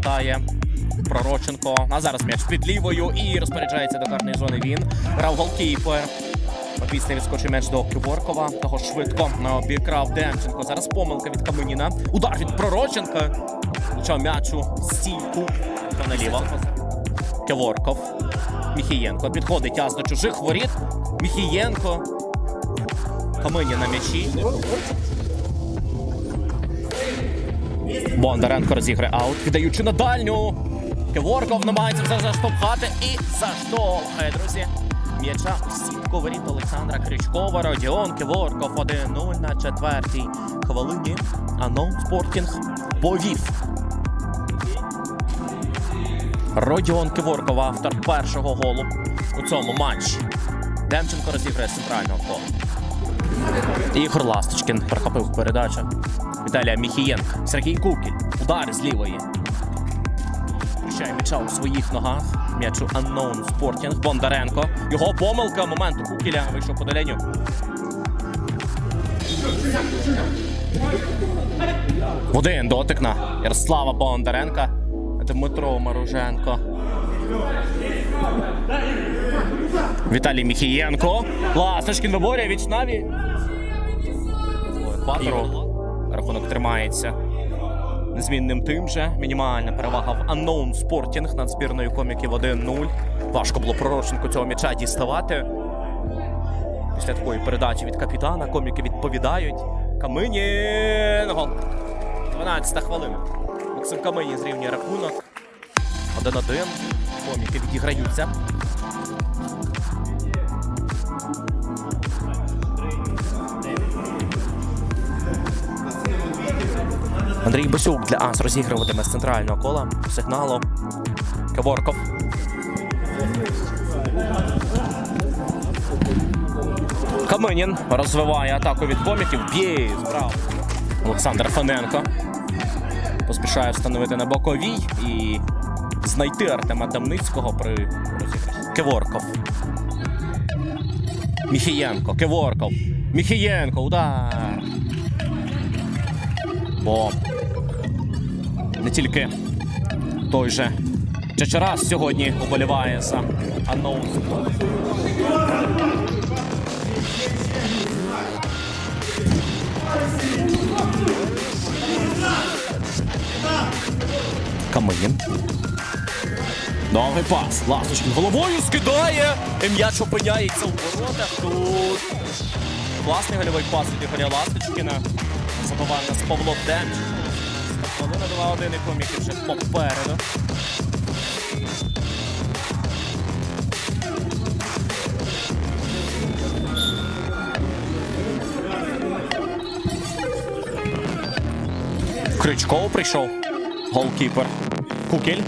повертає. Пророченко. А зараз м'яч під лівою і розпоряджається до карної зони. Він грав голкіпер. Після відскочив м'яч до Криворкова. Того швидко обікрав Демченко. Зараз помилка від Каменіна. Удар від Пророченка. Влучав м'ячу стійку. Та наліво. Кеворков. Міхієнко підходить ас до чужих воріт. Міхієнко. Камені на м'ячі. Бондаренко розіграє аут, віддаючи на дальню. Кеворков намагається все заштовхати і заштовхає, друзі. М'яча у сітку воріт Олександра Крючкова. Родіон Кеворков 1-0 на четвертій хвилині. Аноу Спортінг повів. Родіон Кеворков, автор першого голу у цьому матчі. Демченко розіграє з центрального кола. Ігор Ласточкін прихопив передачу. Віталія Міхієнка. Сергій Кукіль. Удар з лівої. Включає м'яча у своїх ногах. М'яч у Unknown Sporting. Бондаренко. Його помилка. Момент Кукіля. Вийшов по доленню. В Один дотик на Ярослава Бондаренка. Дмитро Маруженко. Віталій Міхієнко. Ласточкін виборює віч наві. Екватору. Рахунок тримається. Незмінним тим же. Мінімальна перевага в Unknown Sporting над збірною коміків 1-0. Важко було Пророченко цього м'яча діставати. Після такої передачі від капітана коміки відповідають. Каминін! Гол. 12 хвилина. Максим Каминін зрівнює рахунок. 1-1. Коміки відіграються. Андрій Басюк для АС розігруватиме з центрального кола сигналу. Кеворков. Каменін розвиває атаку від коміків. Б'є справа. Олександр Фаненко. Поспішає встановити на боковій і знайти Артема Дамницького при розіграші. Кеворков. Міхієнко. Кеворков. Міхієнко. Удар. Бо не тільки той же Чечерас сьогодні уболіває за Unknown Камин. Довгий пас. Ласточкін головою скидає. М'яч опиняється у воротах. Тут класний гольовий пас від Ігоря Ласточкіна. Забиває нас Павло Демченко. Хвилина 2-1 і коміки вже попереду. Крючков прийшов. Голкіпер. Кукель.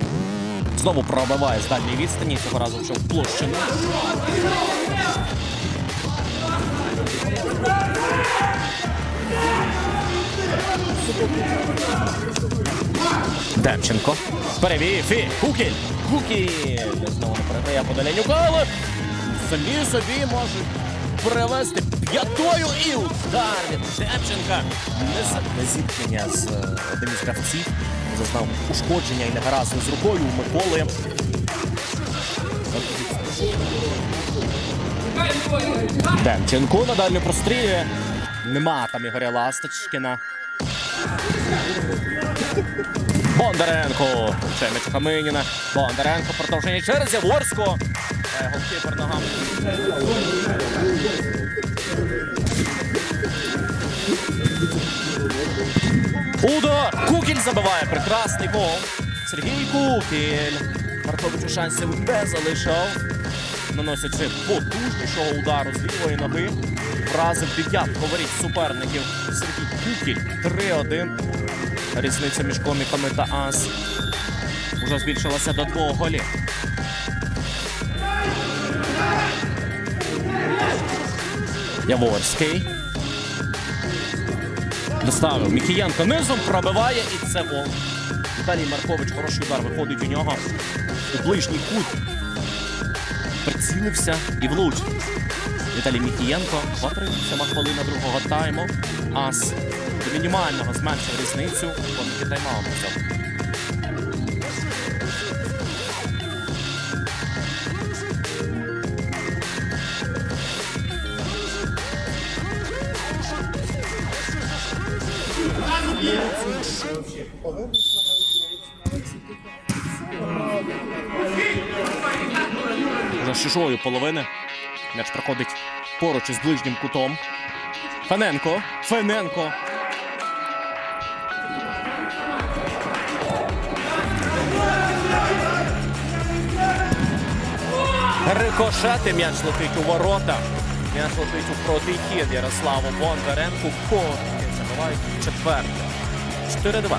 Знову пробиває з дальньої відстані. Цього разу вже в площину. Демченко. Перевів і Кукіль. Кукіль. Знову не переграє по долянню кола. Самі собі можуть перевести п'ятою і удар від Демченка. Не, зіткнення з е, одним із гравців. Зазнав ушкодження і негаразди з рукою у Миколи. Демченко на дальню прострілює. Нема там Ігоря Ласточкіна. Бондаренко. Ще м'яч у Бондаренко продовження через Яворського. Е, Голкіпер ногами. Удар! Кукіль забиває. Прекрасний гол. Сергій Кукіль. Марковичу шансів не залишав. Наносячи потужнішого удару з лівої ноги. Вразив дев'ятку воріт суперників. Сергій Кукіль 3-1. Різниця між коміками та ас вже збільшилася до двох голів. Яворський. Доставив. Міхієнко низом пробиває і це гол. Віталій Маркович хороший удар виходить у нього у ближній кут. Прицілився і влучив. Віталій Міхієнко, 27 хвилина другого тайму. Ас до мінімального зменшив різницю у таймауту. За чужої половини м'яч проходить поруч із ближнім кутом. фененко. Фаненко. Рикошети м'яч летить у ворота. М'яч летить у протихід Ярославу Бондаренку. Корки забивають четверте. 4-2.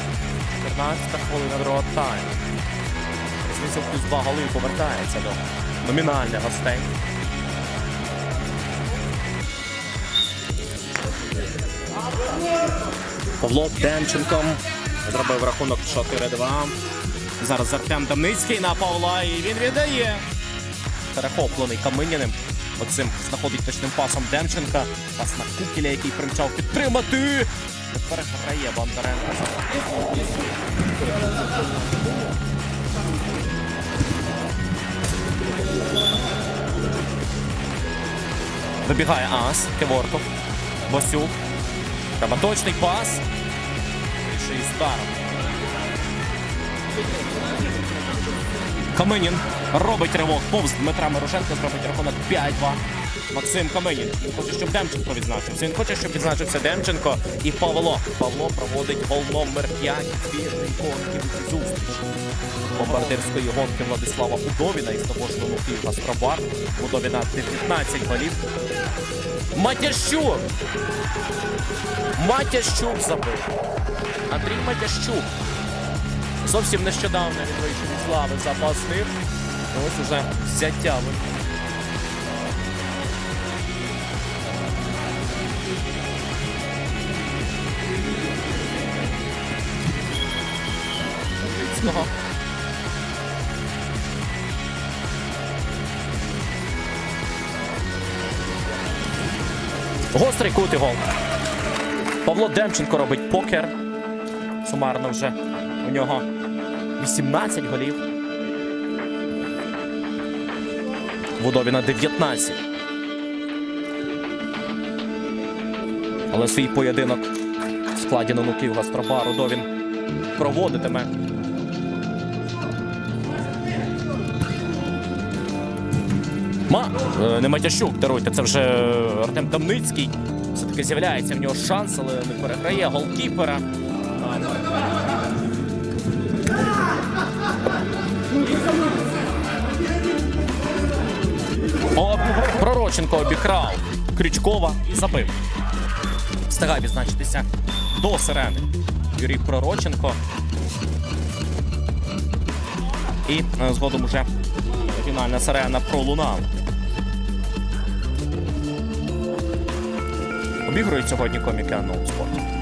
14 хвилина другого тайму. Різниця плюс два голи повертається до номінальних гостей. Павло Демченко зробив рахунок 4-2. Зараз Артем Дамницький на Павла і він віддає. Перехоплений Каминяним. Максим знаходить точним пасом Демченка. Пас на Кукіля, який примчав підтримати. Переграє Бондаренко. Вибігає Ас, Кеворков, Босюк. Треба точний пас. І ще й. Каменін робить ривок повз Дмитра Мирошенко, зробить рахунок 5-2. Максим Каменін. Він хоче, щоб Демченко відзначився. Він хоче, щоб відзначився Демченко і Павло. Павло проводить гол номер 5 збірний гонки зустріч. Бомбардирської гонки Владислава Удовіна із того ж Лунуків Гастробар. Удовіна 19 голів. Матящук! Матящук забив. Андрій Матящук. Зовсім нещодавно він вийшов із лави запасних. Ось уже взяття. ви- Гострий кут і гол. Павло Демченко робить покер. Сумарно вже у нього 18 голів. Водовіна 19. Але свій поєдинок в складі нануків Гастробару Довін проводитиме. Ма, е, не Матящук, даруйте, це вже Артем Тамницький. Все-таки з'являється в нього шанс, але не переграє голкіпера. Пророченко обікрав Крючкова забив. Встигає відзначитися до сирени. Юрій Пророченко. І е, згодом уже фінальна сирена пролунала. Обігрують сьогодні коміки Sport.